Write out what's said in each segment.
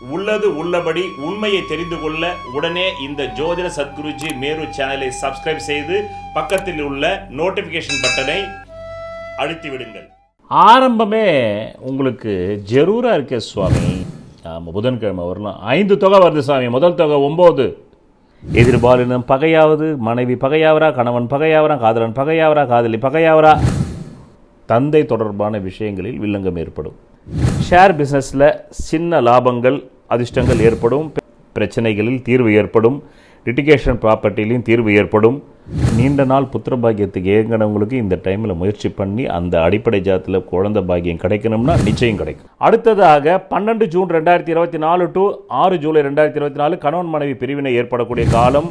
உள்ளது உள்ளபடி உண்மையை தெரிந்து கொள்ள உடனே இந்த ஜோதிட சத்குருஜி மேரு சேனலை சப்ஸ்கிரைப் செய்து பக்கத்தில் உள்ள நோட்டிபிகேஷன் பட்டனை அழுத்தி விடுங்கள். ஆரம்பமே உங்களுக்கு ஜெரூராக இருக்கே சுவாமி. ஆமாம் புதன்கிழமை வரலாம் ஐந்து தொகை வருது சாமி. முதல் தொகை ஒம்பது. எதிர்பாலினம் பகையாவது மனைவி பகையாவரா கணவன் பகையாவரா காதலன் பகையாவரா காதலி பகையாவரா? தந்தை தொடர்பான விஷயங்களில் வில்லங்கம் ஏற்படும். ஷேர் பிஸ்னஸில் சின்ன லாபங்கள் அதிர்ஷ்டங்கள் ஏற்படும் பிரச்சனைகளில் தீர்வு ஏற்படும் லிட்டிகேஷன் ப்ராப்பர்ட்டிலையும் தீர்வு ஏற்படும். நீண்ட நாள் புத்திர பாக்கியத்துக்கு ஏங்கினவங்களுக்கு இந்த டைமில் முயற்சி பண்ணி அந்த அடிப்படை ஜாத்தில் குழந்தை பாக்கியம் கிடைக்கணும்னா நிச்சயம் கிடைக்கும். அடுத்ததாக பன்னெண்டு ஜூன் ரெண்டாயிரத்தி இருபத்தி நாலு டு ஆறு ஜூலை ரெண்டாயிரத்தி இருபத்தி நாலு கணவன் மனைவி பிரிவினை ஏற்படக்கூடிய காலம்.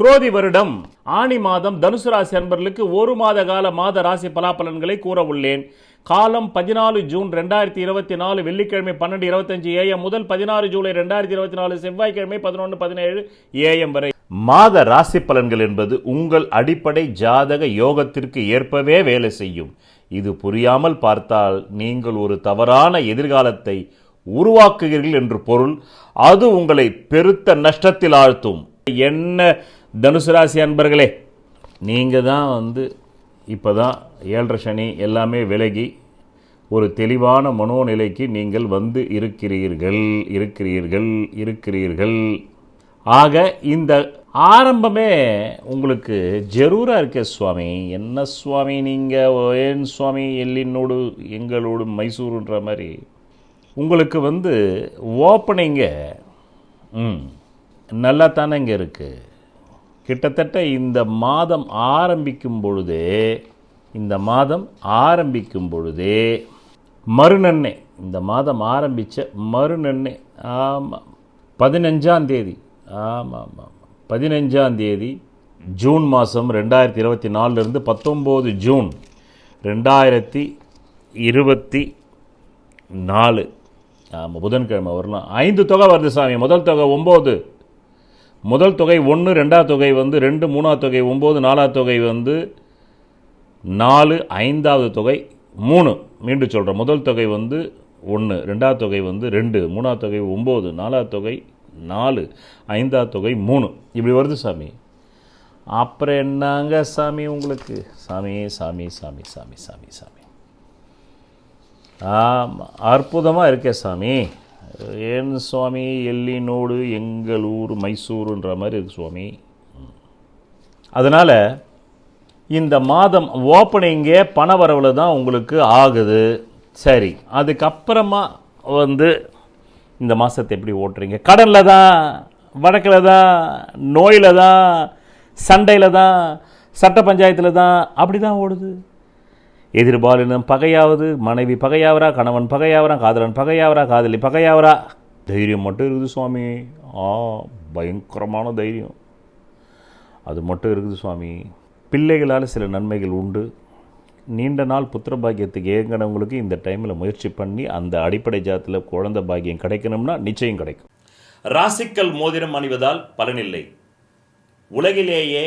குரோதி வருடம். ஆணி மாதம் தனுசு ராசி அன்பர்களுக்கு ஒரு மாத கால மாத ராசி பலாபலன்களை கூற உள்ளேன். காலம் பதினாலு ஜூன் ரெண்டாயிரத்தி இருபத்தி நாலு வெள்ளிக்கிழமை பன்னெண்டு இருபத்தஞ்சு ஏஎம் முதல் பதினாறு ஜூலை ரெண்டாயிரத்தி இருபத்தி நாலு செவ்வாய்க்கிழமை பதினொன்று பதினேழு ஏஎம் வரை. மாத ராசி பலன்கள் என்பது உங்கள் அடிப்படை ஜாதக யோகத்திற்கு ஏற்பவே வேலை செய்யும். இது புரியாமல் பார்த்தால் நீங்கள் ஒரு தவறான எதிர்காலத்தை உருவாக்குகிறீர்கள் என்று பொருள். அது உங்களை பெருத்த நஷ்டத்தில் ஆழ்த்தும். என்ன தனுசு ராசி அன்பர்களே நீங்கள் தான் வந்து இப்போ தான் ஏழரை சனி எல்லாமே விலகி ஒரு தெளிவான மனோநிலைக்கு நீங்கள் வந்து இருக்கிறீர்கள் இருக்கிறீர்கள் இருக்கிறீர்கள். ஆக இந்த ஆரம்பமே உங்களுக்கு ஜரூராக இருக்கே சுவாமி. என்ன சுவாமி நீங்கள் ஏன் சுவாமி எல்லினோடு எங்களோடு மைசூருன்ற மாதிரி? உங்களுக்கு வந்து ஓப்பனிங்க ம் நல்லா தானே இங்கே இருக்குது கிட்டத்தட்ட இந்த மாதம் ஆரம்பிக்கும் பொழுதே இந்த மாதம் ஆரம்பிக்கும் பொழுதே மறுநன்னை இந்த மாதம் ஆரம்பித்த மறுநன்னை ஆமாம் பதினஞ்சாம் தேதி ஆமாம் ஆமாம் பதினஞ்சாம் தேதி ஜூன் மாதம் ரெண்டாயிரத்தி இருபத்தி நாலுலேருந்து பத்தொம்போது ஜூன் ரெண்டாயிரத்தி இருபத்தி நாலு. ஆமாம் புதன்கிழமை வரலாம் ஐந்து தொகை வருது சாமி முதல் தொகை ஒம்பது முதல் தொகை ஒன்று ரெண்டாவது தொகை வந்து ரெண்டு மூணாவது தொகை ஒம்பது நாலாவது தொகை வந்து நாலு ஐந்தாவது தொகை மூணு. மீண்டும் சொல்கிறேன் முதல் தொகை வந்து ஒன்று ரெண்டாவது தொகை வந்து ரெண்டு மூணாவது தொகை ஒம்பது நாலாவது தொகை நாலு ஐந்தாவது தொகை மூணு. இப்படி வருது சாமி. அப்புறம் என்னங்க சாமி உங்களுக்கு? சாமி சாமி சாமி சாமி சாமி சாமி. ஆமாம் அற்புதமாக இருக்கே சாமி. ஏன் சுவாமி எல்லினோடு எங்கள் ஊர் மைசூருன்ற மாதிரி இருக்கு சுவாமி. அதனால் இந்த மாதம் ஓப்பனிங்கே பண வரவில் தான் உங்களுக்கு ஆகுது. சரி அதுக்கப்புறமா வந்து இந்த மாதத்தை எப்படி ஓட்டுறீங்க? கடனில் தான் வடக்கில் தான் நோயில் தான் சண்டையில் தான் சட்ட பஞ்சாயத்தில் தான் அப்படி தான் ஓடுது. எதிர்பாலினம் பகையாவது மனைவி பகையாவரா கணவன் பகையாவரா காதலன் பகையாவரா காதலி பகையாவரா? தைரியம் மட்டும் இருக்குது சுவாமி. ஆ பயங்கரமான தைரியம். அது மட்டும் இருக்குது சுவாமி. பிள்ளைகளால் சில நன்மைகள் உண்டு. நீண்ட நாள் புத்திர பாக்கியத்துக்கு ஏங்கினவங்களுக்கு இந்த டைமில் முயற்சி பண்ணி அந்த அடிப்படை ஜாத்தில் குழந்தை பாக்கியம் கிடைக்கணும்னா நிச்சயம் கிடைக்கும். ராசிக்கல் மோதிரம் அணிவதால் பலனில்லை உலகிலேயே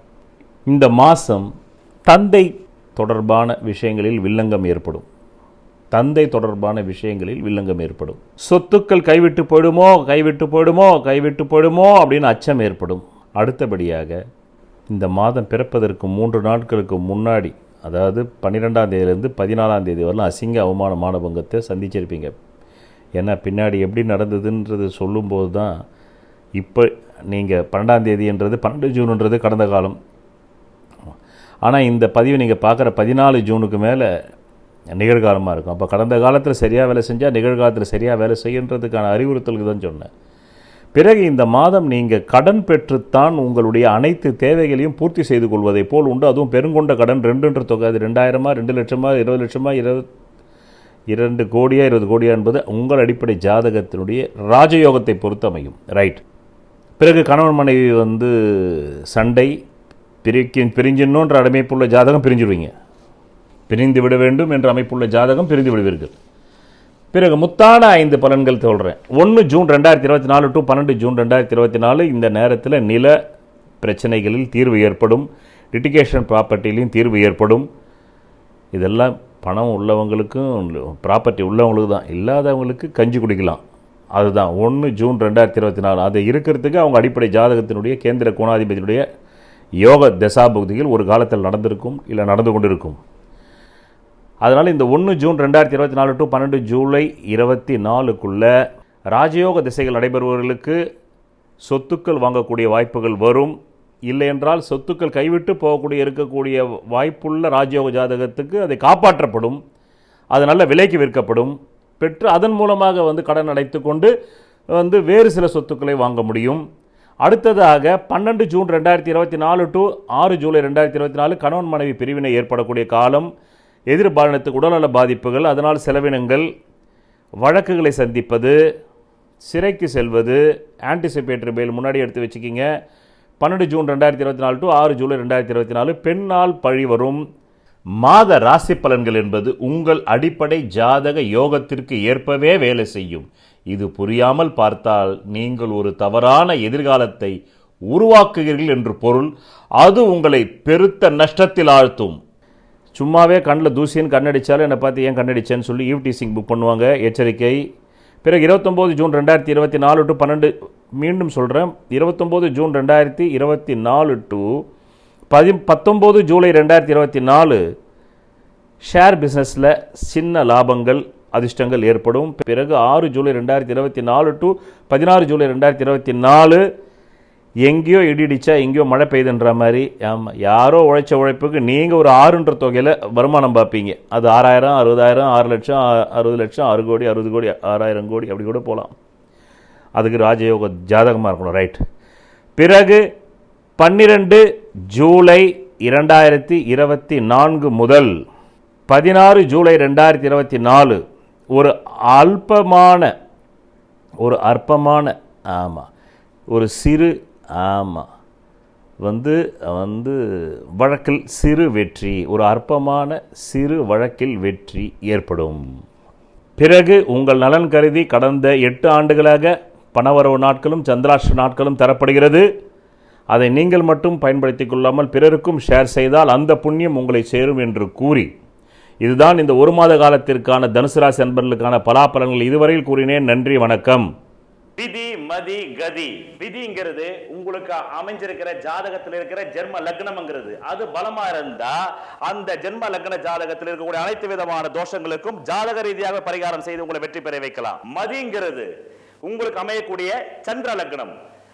இந்த மாதம் தந்தை தொடர்பான விஷயங்களில் வில்லங்கம் ஏற்படும். தந்தை தொடர்பான விஷயங்களில் வில்லங்கம் ஏற்படும். சொத்துக்கள் கைவிட்டு போயிடுமோ கைவிட்டு போயிடுமோ கைவிட்டு போயிடுமோ அப்படின்னு அச்சம் ஏற்படும். அடுத்தபடியாக இந்த மாதம் பிறப்பதற்கு மூன்று நாட்களுக்கு முன்னாடி அதாவது பன்னிரெண்டாம் தேதியிலேருந்து பதினாலாம் தேதி வரலாம் அசிங்க அவமான மானபங்கத்தை சந்திச்சிருப்பீங்க. ஏன்னா பின்னாடி எப்படி நடந்ததுன்றது சொல்லும்போது தான் இப்போ நீங்கள் பன்னெண்டாம் தேதின்றது பன்னெண்டு ஜூன்ன்றது கடந்த காலம். ஆனால் இந்த பதிவு நீங்கள் பார்க்குற பதினாலு ஜூனுக்கு மேலே நிகழ்காலமாக இருக்கும். அப்போ கடந்த காலத்தில் சரியாக வேலை செஞ்சால் நிகழ்காலத்தில் சரியாக வேலை செய்யுன்றதுக்கான அறிவுறுத்தலுக்கு தான் சொன்னேன். பிறகு இந்த மாதம் நீங்கள் கடன் பெற்றுத்தான் உங்களுடைய அனைத்து தேவைகளையும் பூர்த்தி செய்து கொள்வதைப் போல் உண்டு. அதுவும் பெருங்கொண்ட கடன் ரெண்டுன்ற தொகை அது ரெண்டாயிரமா ரெண்டு லட்சமா இருபது லட்சமா இருபது இரண்டு கோடியா இருபது கோடியா என்பது உங்கள் அடிப்படை ஜாதகத்தினுடைய ராஜயோகத்தை பொறுத்து அமையும். ரைட் பிறகு கணவன் மனைவி வந்து சண்டை பிரிக்க பிரிஞ்சிடணுன்ற அமைப்புள்ள ஜாதகம் பிரிஞ்சிடுவீங்க. பிரிந்து விட வேண்டும் என்ற அமைப்புள்ள ஜாதகம் பிரிந்து விடுவீர்கள் பிறகு முத்தான ஐந்து பலன்கள் சொல்கிறேன் ஒன்று ஜூன் ரெண்டாயிரத்தி இருபத்தி நாலு டு பன்னெண்டு ஜூன் ரெண்டாயிரத்தி இருபத்தி நாலு இந்த நேரத்தில் நில பிரச்சனைகளில் தீர்வு ஏற்படும். லிட்டிகேஷன் ப்ராப்பர்ட்டிலையும் தீர்வு ஏற்படும். இதெல்லாம் பணம் உள்ளவங்களுக்கும் ப்ராப்பர்ட்டி உள்ளவங்களுக்கு தான். இல்லாதவங்களுக்கு கஞ்சி குடிக்கலாம். அதுதான். ஒன்று ஜூன் ரெண்டாயிரத்தி இருபத்தி நாலு. அது இருக்கிறதுக்கு அவங்க அடிப்படை ஜாதகத்தினுடைய கேந்திர கோணாதிபதியுடைய யோக தசாபுக்திகள் ஒரு காலத்தில் நடந்திருக்கும் இல்லை நடந்து கொண்டிருக்கும். அதனால் இந்த ஒன்று ஜூன் ரெண்டாயிரத்தி இருபத்தி நாலு டு பன்னெண்டு ஜூலை இருபத்தி நாலுக்குள்ளே ராஜயோக திசைகள் நடைபெறுபவர்களுக்கு சொத்துக்கள் வாங்கக்கூடிய வாய்ப்புகள் வரும். இல்லை என்றால் சொத்துக்கள் கைவிட்டு போகக்கூடிய இருக்கக்கூடிய வாய்ப்புள்ள ராஜயோக ஜாதகத்துக்கு அதை காப்பாற்றப்படும். அது நல்ல விலைக்கு விற்கப்படும். பெற்று அதன் மூலமாக வந்து கடன் அடைத்து கொண்டு வந்து வேறு சில சொத்துக்களை வாங்க முடியும். அடுத்ததாக பன்னெண்டு ஜூன் ரெண்டாயிரத்தி இருபத்தி நாலு டு ஆறு ஜூலை ரெண்டாயிரத்தி இருபத்தி நாலு கணவன் மனைவி பிரிவினை ஏற்படக்கூடிய காலம் எதிர்பாலினத்துக்கு உடல்நல பாதிப்புகள் அதனால் செலவினங்கள் வழக்குகளை சந்திப்பது சிறைக்கு செல்வது ஆன்டிசிபேட்டரி பெயில் முன்னாடி எடுத்து வச்சுக்கிங்க. பன்னெண்டு ஜூன் ரெண்டாயிரத்தி இருபத்தி நாலு டு ஆறு ஜூலை ரெண்டாயிரத்தி இருபத்தி நாலு பெண்ணால் பழி வரும். மாத ராசி பலன்கள் என்பது உங்கள் அடிப்படை ஜாதக யோகத்திற்கு ஏற்பவே வேலை செய்யும். இது புரியாமல் பார்த்தால் நீங்கள் ஒரு தவறான எதிர்காலத்தை உருவாக்குகிறீர்கள் என்று பொருள். அது உங்களை பெருத்த நஷ்டத்தில் ஆழ்த்தும். சும்மாவே கண்ணில் தூசின்னு கண்ணடிச்சாலும் என்னை பார்த்து ஏன் கண்ணடிச்சேன்னு சொல்லி ஈவ் டீசிங் புக் பண்ணுவாங்க எச்சரிக்கை. பிறகு இருபத்தொம்போது ஜூன் ரெண்டாயிரத்தி இருபத்தி நாலு டு பன்னெண்டு மீண்டும் சொல்கிறேன் இருபத்தொம்போது ஜூன் ரெண்டாயிரத்தி இருபத்தி நாலு டு பதி பத்தொம்போது ஜூலை ரெண்டாயிரத்தி இருபத்தி நாலு ஷேர் பிஸ்னஸில் சின்ன லாபங்கள் அதிர்ஷ்டங்கள் ஏற்படும். பிறகு ஆறு ஜூலை ரெண்டாயிரத்தி இருபத்தி நாலு டு பதினாறு ஜூலை ரெண்டாயிரத்தி இருபத்தி நாலு. எங்கேயோ இடி இடிச்சா எங்கேயோ மழை பெய்யுதுன்ற மாதிரி. ஆமாம் யாரோ உழைச்ச உழைப்புக்கு நீங்கள் ஒரு ஆறுன்ற தொகையில் வருமானம் பார்ப்பீங்க. அது ஆறாயிரம் அறுபதாயிரம் ஆறு லட்சம் அறுபது லட்சம் ஆறு கோடி அறுபது கோடி ஆறாயிரம் கோடி அப்படி கூட போகலாம் அதுக்கு ராஜயோக ஜாதகமாக இருக்கணும் ரைட் பிறகு பன்னிரெண்டு ஜூலை இரண்டாயிரத்தி இருபத்தி நான்கு முதல் பதினாறு ஜூலை ரெண்டாயிரத்தி இருபத்தி நாலு. ஒரு அல்பமான ஒரு அற்பமான ஆமாம் ஒரு சிறு ஆமாம் வந்து வந்து வழக்கில் சிறு வெற்றி ஒரு அற்பமான சிறு வழக்கில் வெற்றி ஏற்படும். பிறகு உங்கள் நலன் கருதி கடந்த எட்டு ஆண்டுகளாக பணவரவு நாட்களும் சந்திராஷ்ட நாட்களும் தரப்படுகிறது. அதை நீங்கள் மட்டும் பயன்படுத்தி கொள்ளாமல் பிறருக்கும் ஷேர் செய்தால் அந்த புண்ணியம் உங்களை சேரும் என்று கூறி இதுதான் இந்த ஒரு மாத காலத்திற்கான தனுசு ராசி அன்பர்களுக்கான பலாபலன்கள். இதுவரையில் கூறினேன் நன்றி வணக்கம். விதி மதி கதி. விதிங்கிறது உங்களுக்கு அமைஞ்சிருக்கிற ஜாதகத்தில் இருக்கிற ஜென்ம லக்னம்ங்கிறது. அது பலமா இருந்தா அந்த ஜென்ம லக்ன ஜாதகத்தில் இருக்கக்கூடிய அனைத்து விதமான தோஷங்களுக்கும் ஜாதக ரீதியாக பரிகாரம் செய்து உங்களை வெற்றி பெற வைக்கலாம். மதிங்கிறது உங்களுக்கு அமையக்கூடிய சந்திர லக்னம்.